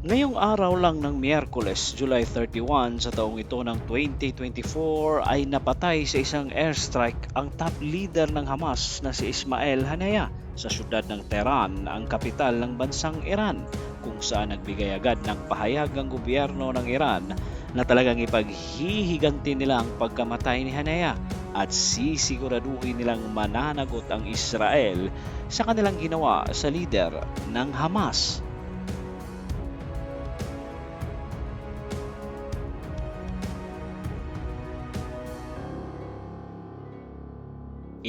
Ngayong araw lang ng Miyerkules, July 31 sa taong ito ng 2024 ay napatay sa isang airstrike ang top leader ng Hamas na si Ismail Haniyeh sa syudad ng Tehran, ang kapital ng bansang Iran, kung saan nagbigay agad ng pahayag ang gobyerno ng Iran na talagang ipaghihiganti nila ang pagkamatay ni Haniyeh at sisiguraduhin nilang mananagot ang Israel sa kanilang ginawa sa leader ng Hamas.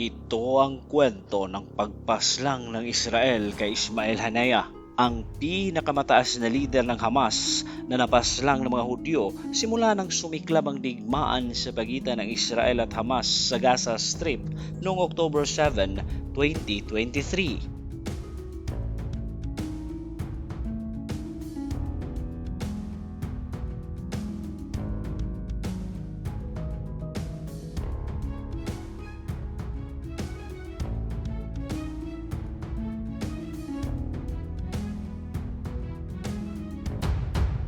Ito ang kwento ng pagpaslang ng Israel kay Ismail Haniyeh, ang pinakamataas na leader ng Hamas na napaslang ng mga Hudyo simula nang sumiklab ang digmaan sa pagitan ng Israel at Hamas sa Gaza Strip noong October 7, 2023.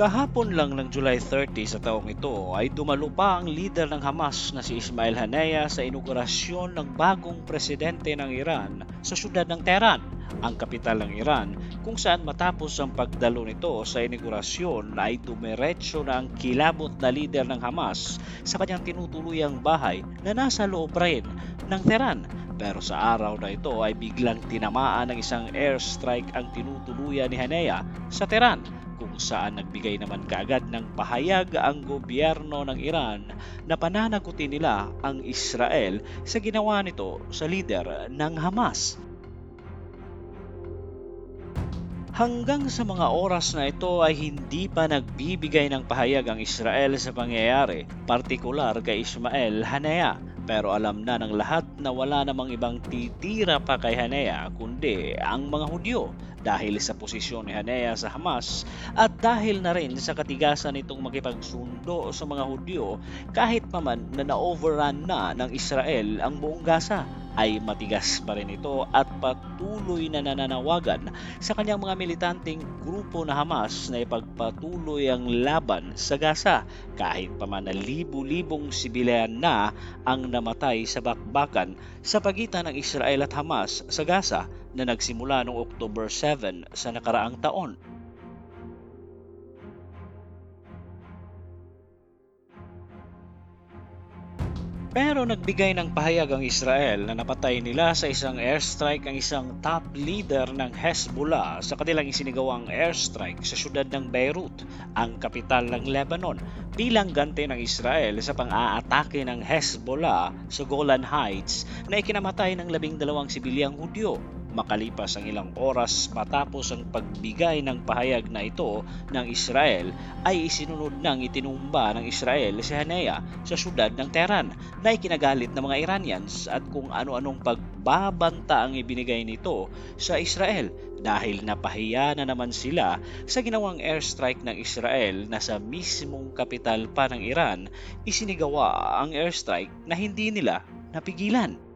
Kahapon lang ng July 30 sa taong ito ay dumalo pa ang leader ng Hamas na si Ismail Haniyeh sa inaugurasyon ng bagong presidente ng Iran sa syudad ng Tehran, ang kapital ng Iran, kung saan matapos ang pagdalo nito sa inaugurasyon ay dumiretso na kilabot na leader ng Hamas sa kanyang tinutuluyang bahay na nasa loob rin ng Tehran. Pero sa araw na ito ay biglang tinamaan ng isang airstrike ang tinutuluyan ni Hanea sa Tehran kung saan nagbigay naman kaagad ng pahayag ang gobyerno ng Iran na pananagutin nila ang Israel sa ginawa nito sa leader ng Hamas. Hanggang sa mga oras na ito ay hindi pa nagbibigay ng pahayag ang Israel sa pangyayari, partikular kay Ismael Hanea. Pero alam na ng lahat na wala namang ibang titira pa kay Hanea kundi ang mga Hudyo. Dahil sa posisyon ni Hanea sa Hamas at dahil na rin sa katigasan nitong makipagsundo sa mga Hudyo kahit pa man na na-overrun na ng Israel ang buong Gaza ay matigas pa rin ito at patuloy na nananawagan sa kanyang mga militanteng grupo na Hamas na ipagpatuloy ang laban sa Gaza kahit pa man na libu-libong sibilyan na ang namatay sa bakbakan sa pagitan ng Israel at Hamas sa Gaza na nagsimula noong October 7 sa nakaraang taon. Pero nagbigay ng pahayag ang Israel na napatay nila sa isang airstrike ang isang top leader ng Hezbollah sa kanilang isinigawang airstrike sa syudad ng Beirut, ang kapital ng Lebanon, bilang ganti ng Israel sa pang-aatake ng Hezbollah sa Golan Heights na ikinamatay ng labing dalawang sibilyang Hudyo Makalipas ang ilang oras matapos ang pagbigay ng pahayag na ito ng Israel ay isinunod nang itinumba ng Israel si Hanea sa syudad ng Tehran na ikinagalit ng mga Iranians at kung ano-anong pagbabanta ang ibinigay nito sa Israel dahil napahiya na naman sila sa ginawang airstrike ng Israel na sa mismong kapital pa ng Iran isinigawa ang airstrike na hindi nila napigilan.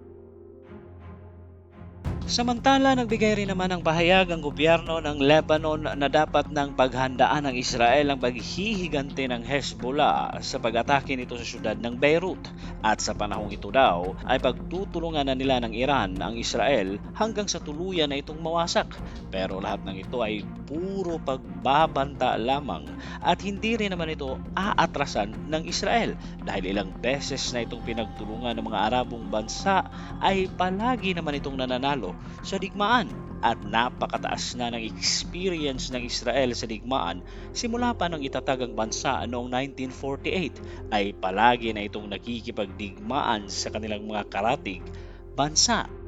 Samantala, nagbigay rin naman ng pahayag ang gobyerno ng Lebanon na dapat ng paghandaan ng Israel ang paghihiganti ng Hezbollah sa pag-atake nito sa syudad ng Beirut. At sa panahong ito daw ay pagtutulungan na nila ng Iran ang Israel hanggang sa tuluyan na itong mawasak. Pero lahat ng ito ay puro pagbabanta lamang at hindi rin naman ito aatrasan ng Israel dahil ilang beses na itong pinagtulungan ng mga Arabong bansa ay palagi naman itong nananalo sa digmaan at napakataas na ng experience ng Israel sa digmaan simula pa nang itatag ang bansa noong 1948 ay palagi na itong nakikipagdigmaan sa kanilang mga karatig bansa.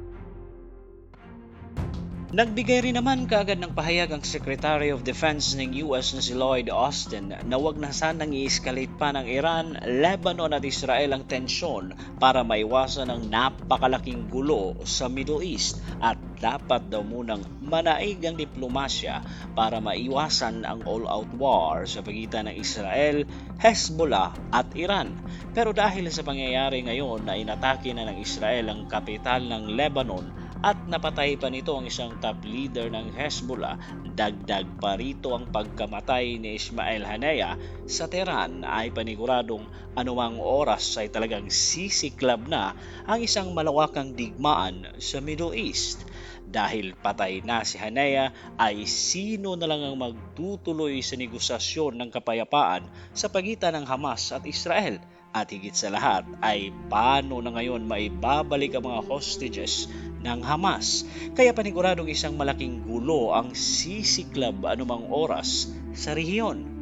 Nagbigay rin naman kaagad ng pahayag ang Secretary of Defense ng US na si Lloyd Austin na wag na sanang i-escalate pa ng Iran, Lebanon at Israel ang tensyon para maiwasan ang napakalaking gulo sa Middle East at dapat daw munang manaig ang diplomasya para maiwasan ang all-out war sa pagitan ng Israel, Hezbollah at Iran. Pero dahil sa pangyayari ngayon na inatake na ng Israel ang kapital ng Lebanon at napatay pa nito ang isang top leader ng Hezbollah, dagdag pa rito ang pagkamatay ni Ismail Haniyeh sa Tehran ay paniguradong anumang oras ay talagang sisiklab na ang isang malawakang digmaan sa Middle East. Dahil patay na si Haniyeh ay sino na lang ang magtutuloy sa negosasyon ng kapayapaan sa pagitan ng Hamas at Israel? At higit sa lahat ay paano na ngayon maibabalik ang mga hostages ng Hamas. Kaya paniguradong isang malaking gulo ang sisiklab anumang oras sa rehiyon.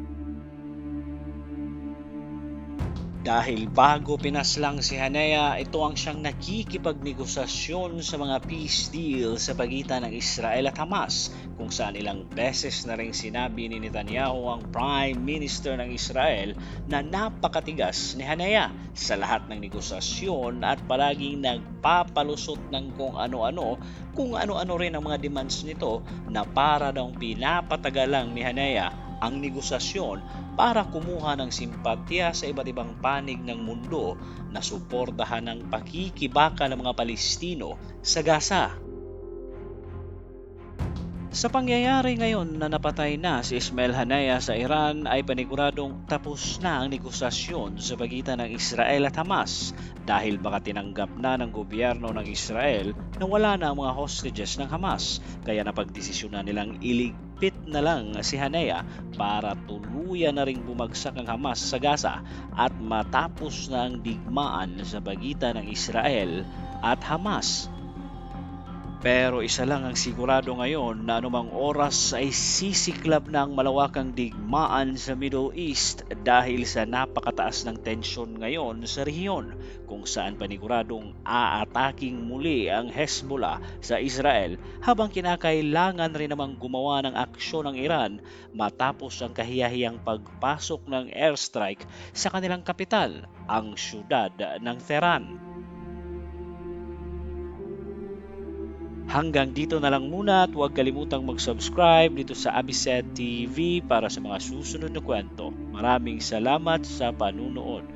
Dahil bago pinaslang si Hanea, ito ang siyang nakikipagnegosasyon sa mga peace deal sa pagitan ng Israel at Hamas, kung saan ilang beses na rin sinabi ni Netanyahu ang Prime Minister ng Israel na napakatigas ni Hanea sa lahat ng negosasyon at palaging nagpapalusot ng kung ano-ano, kung ano-ano rin ang mga demands nito na para daw pinapatagal lang ni Hanea ang negosasyon para kumuha ng simpatya sa iba't ibang panig ng mundo na suportahan ang pakikibaka ng mga Palestino sa Gaza. Sa pangyayari ngayon na napatay na si Ismail Haniyeh sa Iran ay paniguradong tapos na ang negosasyon sa pagitan ng Israel at Hamas dahil baka tinanggap na ng gobyerno ng Israel na wala na ang mga hostages ng Hamas kaya napagdesisyonan nilang iligpit na lang si Haniyeh para tuluyan na ring bumagsak ang Hamas sa Gaza at matapos na ang digmaan sa pagitan ng Israel at Hamas. Pero isa lang ang sigurado ngayon na anumang oras ay sisiklab na ang malawakang digmaan sa Middle East dahil sa napakataas ng tensyon ngayon sa rehiyon kung saan paniguradong aataking muli ang Hezbollah sa Israel habang kinakailangan rin namang gumawa ng aksyon ng Iran matapos ang kahiyahiyang pagpasok ng airstrike sa kanilang kapital, ang syudad ng Tehran. Hanggang dito na lang muna at huwag kalimutang mag-subscribe dito sa Abiset TV para sa mga susunod na kwento. Maraming salamat sa panunood.